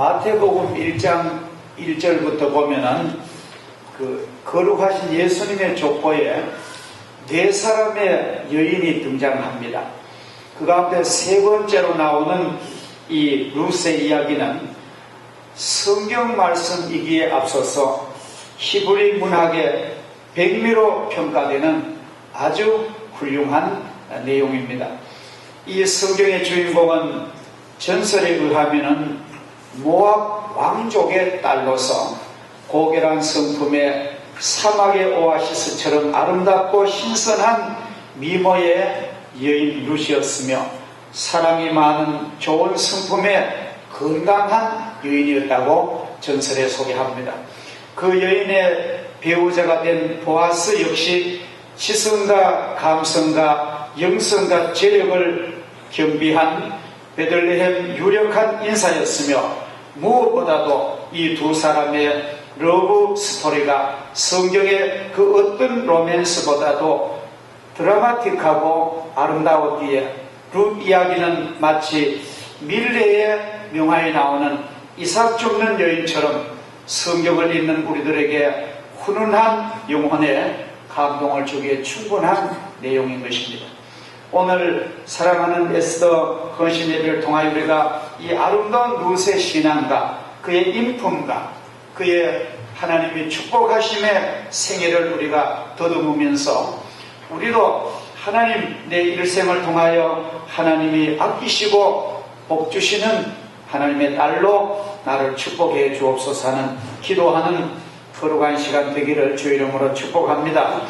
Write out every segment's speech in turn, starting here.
마태복음 1장 1절부터 보면은 그 거룩하신 예수님의 족보에 네 사람의 여인이 등장합니다. 그 가운데 세 번째로 나오는 이 루스의 이야기는 성경 말씀이기에 앞서서 히브리 문학의 백미로 평가되는 아주 훌륭한 내용입니다. 이 성경의 주인공은 전설에 의하면 모압 왕족의 딸로서 고결한 성품의 사막의 오아시스처럼 아름답고 신선한 미모의 여인 루시였으며 사랑이 많은 좋은 성품의 건강한 여인이었다고 전설에 소개합니다. 그 여인의 배우자가 된 보아스 역시 지성과 감성과 영성과 재력을 겸비한 베들레헴 유력한 인사였으며 무엇보다도 이 두 사람의 러브 스토리가 성경의 그 어떤 로맨스보다도 드라마틱하고 아름다웠기에 룻 이야기는 마치 밀레의 명화에 나오는 이삭 죽는 여인처럼 성경을 읽는 우리들에게 훈훈한 영혼에 감동을 주기에 충분한 내용인 것입니다. 오늘 사랑하는 에스더 헌신 예배를 통하여 우리가 이 아름다운 룻의 신앙과 그의 인품과 그의 하나님이 축복하심의 생애를 우리가 더듬으면서 우리도 하나님 내 일생을 통하여 하나님이 아끼시고 복 주시는 하나님의 딸로 나를 축복해 주옵소서 하는 기도하는 거룩한 시간 되기를 주 이름으로 축복합니다.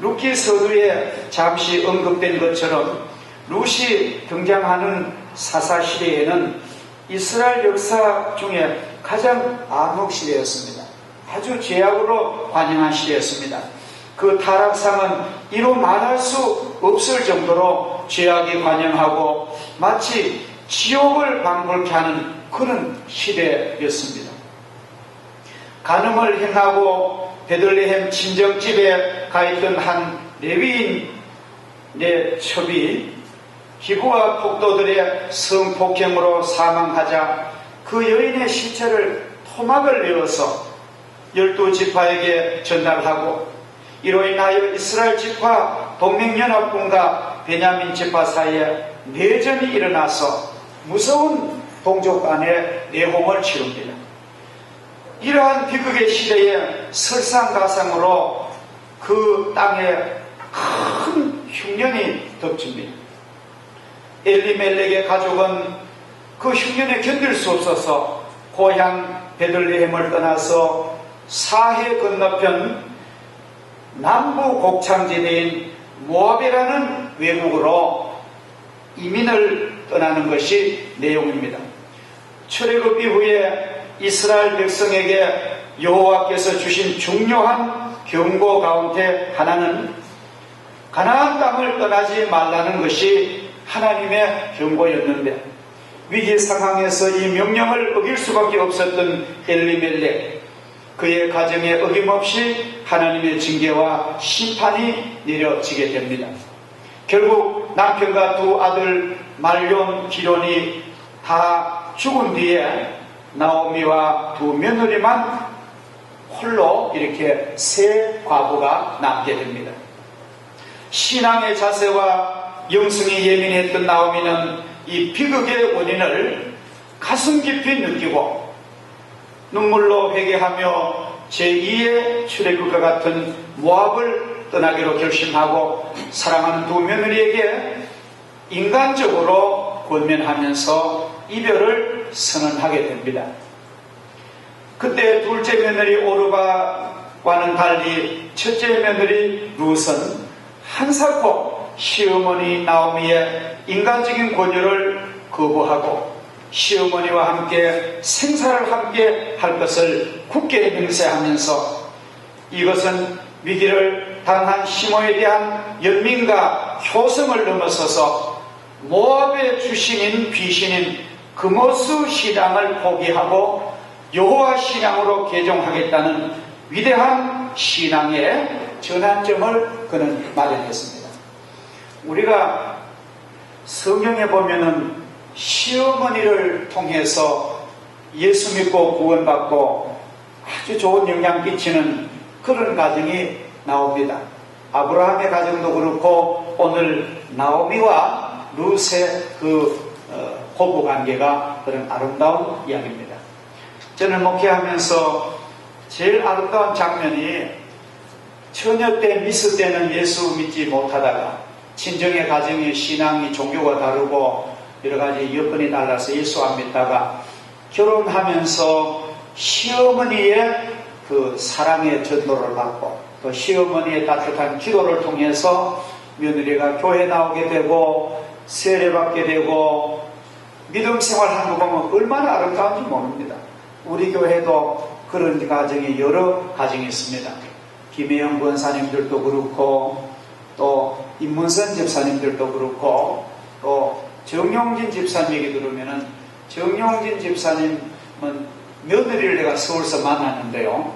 루키 서두에 잠시 언급된 것처럼 루시 등장하는 사사 시대에는 이스라엘 역사 중에 가장 암흑 시대였습니다. 아주 제약으로 관영한 시대였습니다. 그 타락상은 이로 말할 수 없을 정도로 죄악이 관영하고 마치 지옥을 방불케 하는 그런 시대였습니다. 간음을 행하고 베들레헴 친정집에 가 있던 한 레위인의 첩이 기부와 폭도들의 성폭행으로 사망하자 그 여인의 시체를 토막을 내어서 열두 지파에게 전달하고 이로 인하여 이스라엘 지파 동맹연합군과 베냐민 지파 사이에 내전이 일어나서 무서운 동족 간의 내홍을 치릅니다. 이러한 비극의 시대에 설상가상으로 그 땅에 큰 흉년이 덮칩니다. 엘리멜렉의 가족은 그 흉년에 견딜 수 없어서 고향 베들레헴을 떠나서 사해 건너편 남부 곡창지대인 모압이라는 외국으로 이민을 떠나는 것이 내용입니다. 출애굽 이후에 이스라엘 백성에게 여호와께서 주신 중요한 경고 가운데 하나는 가나안 땅을 떠나지 말라는 것이 하나님의 경고였는데 위기 상황에서 이 명령을 어길 수밖에 없었던 엘리멜렉 그의 가정에 어김없이 하나님의 징계와 심판이 내려지게 됩니다. 결국 남편과 두 아들 말론, 기론이 다 죽은 뒤에 나오미와 두 며느리만 홀로 이렇게 세 과부가 남게 됩니다. 신앙의 자세와 영성이 예민했던 나오미는 이 비극의 원인을 가슴 깊이 느끼고 눈물로 회개하며 제2의 출애굽과 같은 모압을 떠나기로 결심하고 사랑하는 두 며느리에게 인간적으로 권면하면서 이별을 선언하게 됩니다. 그때 둘째 며느리 오르바와는 달리 첫째 며느리 루선 한사코 시어머니 나오미의 인간적인 권유를 거부하고 시어머니와 함께 생사를 함께 할 것을 굳게 맹세하면서 이것은 위기를 당한 시모에 대한 연민과 효성을 넘어서서 모압의 주신인 귀신인 금오스 신앙을 포기하고 여호와 신앙으로 개종하겠다는 위대한 신앙의 전환점을 그는 마련했습니다. 우리가 성경에 보면은 시어머니를 통해서 예수 믿고 구원받고 아주 좋은 영향 끼치는 그런 가정이 나옵니다. 아브라함의 가정도 그렇고 오늘 나오미와 룻의 그 어, 고부 관계가 그런 아름다운 이야기입니다. 저는 목회하면서 제일 아름다운 장면이 처녀 때 미스 때는 예수 믿지 못하다가 친정의 가정이 신앙이 종교가 다르고 여러 가지 여건이 달라서 예수 안 믿다가 결혼하면서 시어머니의 그 사랑의 전도를 받고 또 시어머니의 따뜻한 기도를 통해서 며느리가 교회 나오게 되고 세례받게 되고 믿음 생활하는 거 보면 얼마나 아름다운지 모릅니다. 우리 교회도 그런 가정이 여러 가정이 있습니다. 김혜영 권사님들도 그렇고 또 임문선 집사님들도 그렇고 또 정용진 집사님 얘기 들으면은 정용진 집사님은 며느리를 내가 서울서 만났는데요.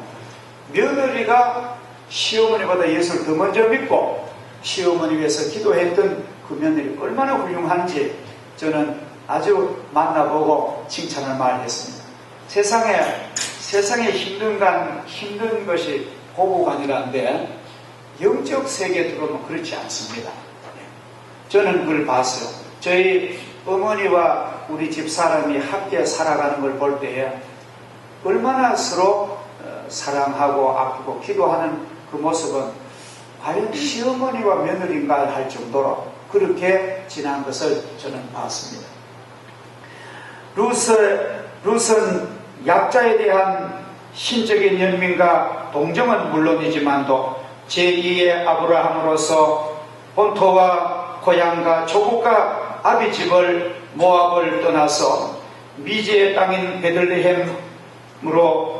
며느리가 시어머니보다 예수를 더 먼저 믿고 시어머니 위해서 기도했던 그 며느리 얼마나 훌륭한지 저는 아주 만나보고 칭찬을 많이 했습니다. 세상에 세상에 힘든 간 힘든 것이 고부간이라는데 영적 세계에 들어오면 그렇지 않습니다. 저는 그걸 봤어요. 저희 어머니와 우리 집 사람이 함께 살아가는 걸 볼 때에 얼마나 서로 어, 사랑하고 아프고 기도하는 그 모습은 과연 시어머니와 며느리인가 할 정도로 그렇게 지난 것을 저는 봤습니다. 루스, 룻은 약자에 대한 신적인 연민과 동정은 물론이지만도 제2의 아브라함으로서 본토와 고향과 조국과 아비 집을 모압을 떠나서 미지의 땅인 베들레헴으로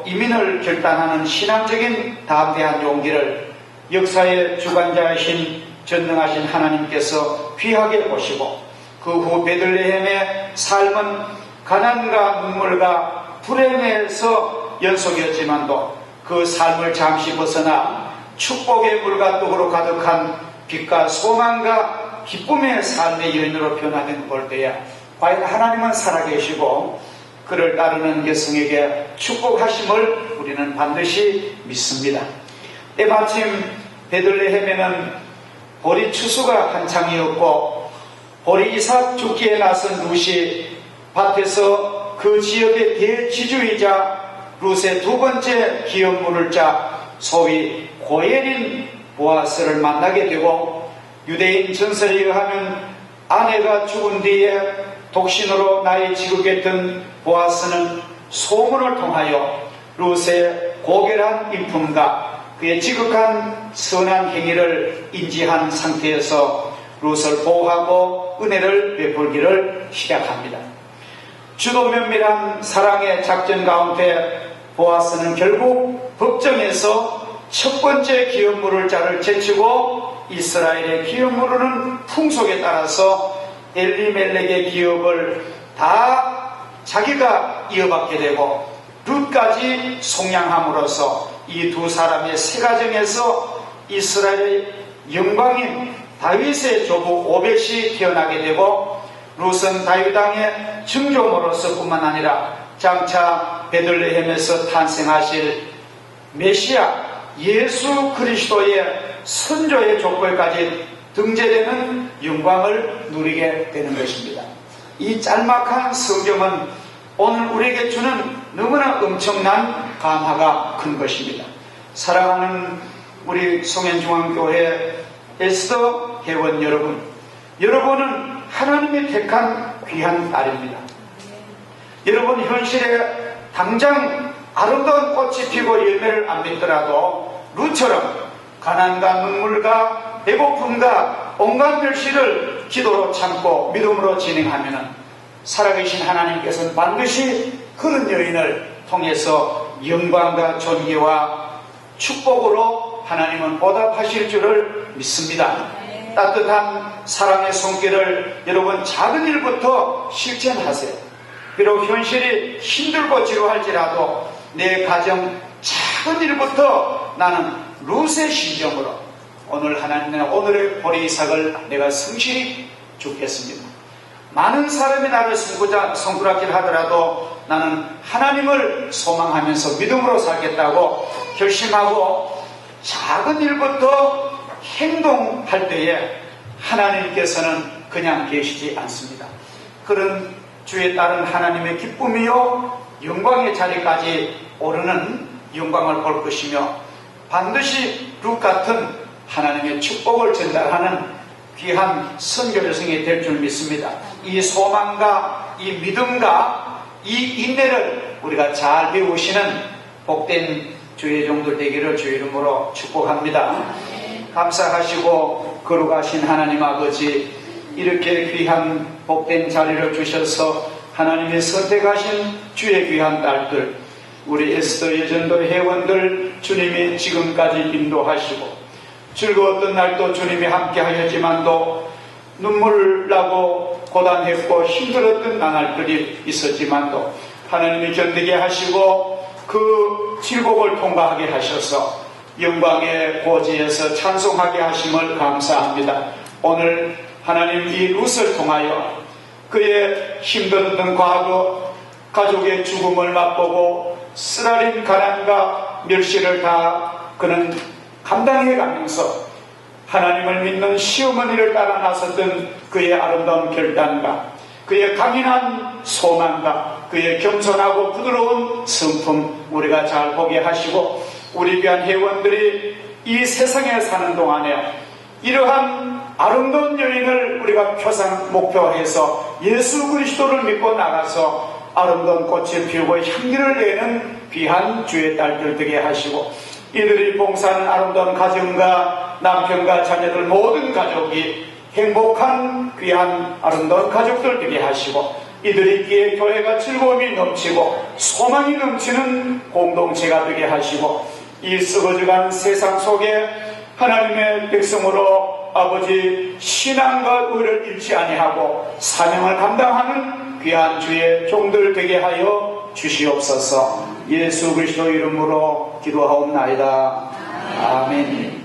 이민을 결단하는 신앙적인 담대한 용기를 역사의 주관자이신 전능하신 하나님께서 귀하게 보시고 그 후 베들레헴의 삶은 가난과 눈물과 불행에서 연속이었지만도 그 삶을 잠시 벗어나 축복의 물과 떡으로 가득한 빛과 소망과 기쁨의 삶의 여인으로 변화된 볼 때에 과연 하나님은 살아계시고 그를 따르는 여성에게 축복하심을 우리는 반드시 믿습니다. 때마침 베들레헴에는 보리 추수가 한창이었고 보리 이삭 죽기에 나선 룻이 밭에서 그 지역의 대지주이자 룻의 두 번째 기업물을 짜 소위 고엘인 보아스를 만나게 되고 유대인 전설에 의하면 아내가 죽은 뒤에 독신으로 나이 지극했던 보아스는 소문을 통하여 룻의 고결한 인품과 그의 지극한 선한 행위를 인지한 상태에서 룻을 보호하고 은혜를 베풀기를 시작합니다. 주도 면밀한 사랑의 작전 가운데 보아스는 결국 법정에서 첫 번째 기업물을 자를 제치고 이스라엘의 기업물은 풍속에 따라서 엘리멜렉의 기업을 다 자기가 이어받게 되고 룻까지 송양함으로써 이 두 사람의 세 가정에서 이스라엘의 영광인 다윗의 조부 오벳이 태어나게 되고 룻은 다윗 왕의 증조모로서 뿐만 아니라 장차 베들레헴에서 탄생하실 메시아 예수 그리스도의 선조의 족보까지 등재되는 영광을 누리게 되는 것입니다. 이 짤막한 성경은 오늘 우리에게 주는 너무나 엄청난 감화가 큰 것입니다. 사랑하는 우리 송현중앙교회 에스더 회원 여러분, 여러분은 하나님이 택한 귀한 딸입니다. 여러분 현실에 당장 아름다운 꽃이 피고 열매를 안 맺더라도 루처럼 가난과 눈물과 배고픔과 온갖 멸시를 기도로 참고 믿음으로 진행하면 살아계신 하나님께서는 반드시 그런 여인을 통해서 영광과 존귀와 축복으로 하나님은 보답하실 줄을 믿습니다. 따뜻한 사랑의 손길을 여러분 작은 일부터 실천하세요. 비록 현실이 힘들고 지루할지라도 내 가정 작은 일부터 나는 루스의 심정으로 오늘 하나님의 오늘의 보리 이삭을 내가 성실히 죽겠습니다. 많은 사람이 나를 손가락질 하더라도 나는 하나님을 소망하면서 믿음으로 살겠다고 결심하고 작은 일부터 행동할 때에 하나님께서는 그냥 계시지 않습니다. 그런 주에 따른 하나님의 기쁨이요 영광의 자리까지 오르는 영광을 볼 것이며 반드시 룩 같은 하나님의 축복을 전달하는 귀한 선교 여성이 될 줄 믿습니다. 이 소망과 이 믿음과 이 인내를 우리가 잘 배우시는 복된 주의 종들 되기를 주 이름으로 축복합니다. 감사하시고 거룩하신 하나님 아버지 이렇게 귀한 복된 자리를 주셔서 하나님이 선택하신 주의 귀한 딸들 우리 에스더 예전도 회원들 주님이 지금까지 인도하시고 즐거웠던 날도 주님이 함께 하셨지만도 눈물 나고 고단했고 힘들었던 나날들이 있었지만도 하나님이 견디게 하시고 그 즐거움을 통과하게 하셔서 영광의 고지에서 찬송하게 하심을 감사합니다. 오늘 하나님 이 룻을 통하여 그의 힘들었던 과거 가족의 죽음을 맛보고 쓰라린 가난과 멸시를 다 그는 감당해 가면서 하나님을 믿는 시어머니를 따라 나섰던 그의 아름다운 결단과 그의 강인한 소망과 그의 겸손하고 부드러운 성품 우리가 잘 보게 하시고 우리 귀한 회원들이 이 세상에 사는 동안에 이러한 아름다운 여인을 우리가 표상 목표해서 예수 그리스도를 믿고 나가서 아름다운 꽃을 피우고 향기를 내는 귀한 주의 딸들 되게 하시고 이들이 봉사하는 아름다운 가정과 남편과 자녀들 모든 가족이 행복한 귀한 아름다운 가족들 되게 하시고 이들이 있기에 교회가 즐거움이 넘치고 소망이 넘치는 공동체가 되게 하시고 이 썩어져간 세상 속에 하나님의 백성으로 아버지 신앙과 의를 잃지 아니하고 사명을 감당하는 귀한 주의 종들 되게 하여 주시옵소서. 예수 그리스도 이름으로 기도하옵나이다. 아멘